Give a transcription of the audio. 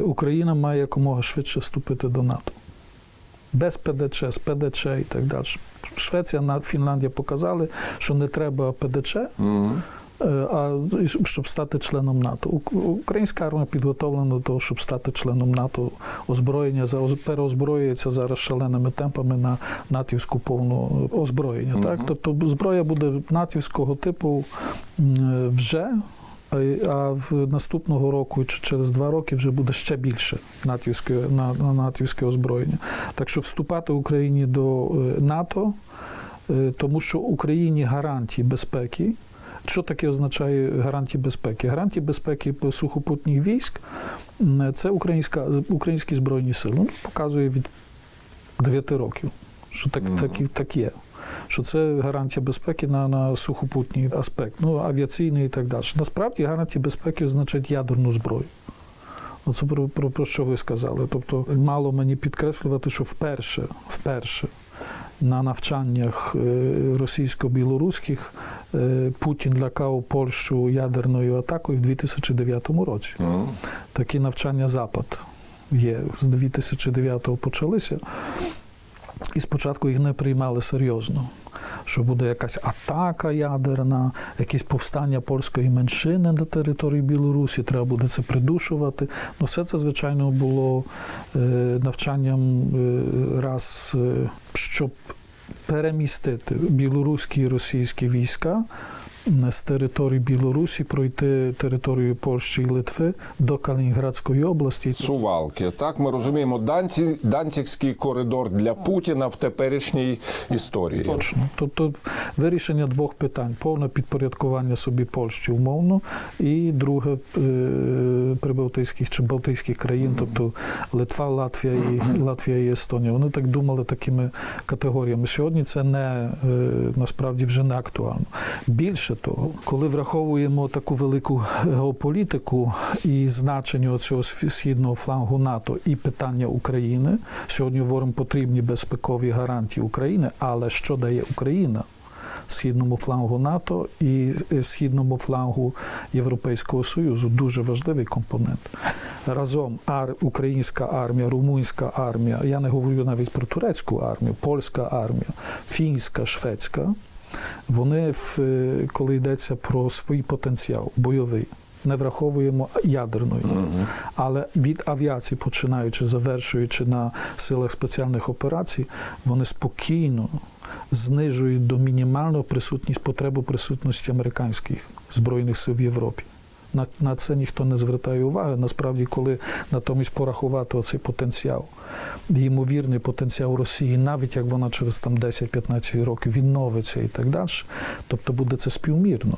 Україна має якомога швидше вступити до НАТО. Без ПДЧ, з ПДЧ і так далі. Швеція, На- Фінляндія показали, що не треба ПДЧ, Мгм. е, а щоб стати членом НАТО. Українська армія підготовлена до того, щоб стати членом НАТО. Озброєння переозброюється зараз шаленими темпами на натівську повну озброєння. Так? Тобто зброя буде натівського типу вже. А в наступного року чи через два роки вже буде ще більше натівське, на, на натівське озброєння. Так що вступати Україні до е, НАТО, е, тому що Україні гарантії безпеки. Що таке означає гарантії безпеки? Гарантії безпеки сухопутніх військ це українська, українські збройні сили. Ну, показує від 9 років, що так, так, так є. Що це гарантія безпеки на, на сухопутній аспект, ну авіаційний і так далі. Насправді гарантії безпеки означають ядерну зброю. Оце про, про, про що ви сказали. Тобто, мало мені підкреслювати, що вперше, вперше на навчаннях е, російсько-білоруських е, Путін лякав Польщу ядерною атакою в 2009 році. Мгм. Такі навчання Запад є з 2009-го почалися. І спочатку їх не приймали серйозно, що буде якась атака ядерна, якісь повстання польської меншини на території Білорусі, треба буде це придушувати. Ну, все це, звичайно, було е, навчанням е, раз, е, щоб перемістити білоруські і російські війська з території Білорусі, пройти територію Польщі і Литви до Калінінградської області. Сувалки. Так ми розуміємо, Данці, Данцівський коридор для Путіна в теперішній історії. Точно. Тобто вирішення двох питань: повне підпорядкування собі Польщі умовно, і друге е, прибалтійських чи балтійських країн, тобто Литва, Латвія і Латвія і Естонія. Вони так думали такими категоріями. Сьогодні це не е, насправді вже не актуально. Більше того, коли враховуємо таку велику геополітику і значення цього східного флангу НАТО і питання України, сьогодні говоримо потрібні безпекові гарантії України, але що дає Україна? Східному флангу НАТО і е, східному флангу Європейського Союзу дуже важливий компонент. Разом ар, українська армія, румунська армія, я не говорю навіть про турецьку армію, польська армія, фінська, шведська. Вони, е, коли йдеться про свій потенціал бойовий, не враховуємо ядерної, але від авіації, починаючи, завершуючи на силах спеціальних операцій, вони спокійно знижують до мінімального присутність потребу присутності американських збройних сил в Європі. На, на це ніхто не звертає уваги. Насправді, коли натомість порахувати оцей потенціал, ймовірний потенціал Росії, навіть як вона через там 10-15 років відновиться і так далі, тобто буде це співмірно.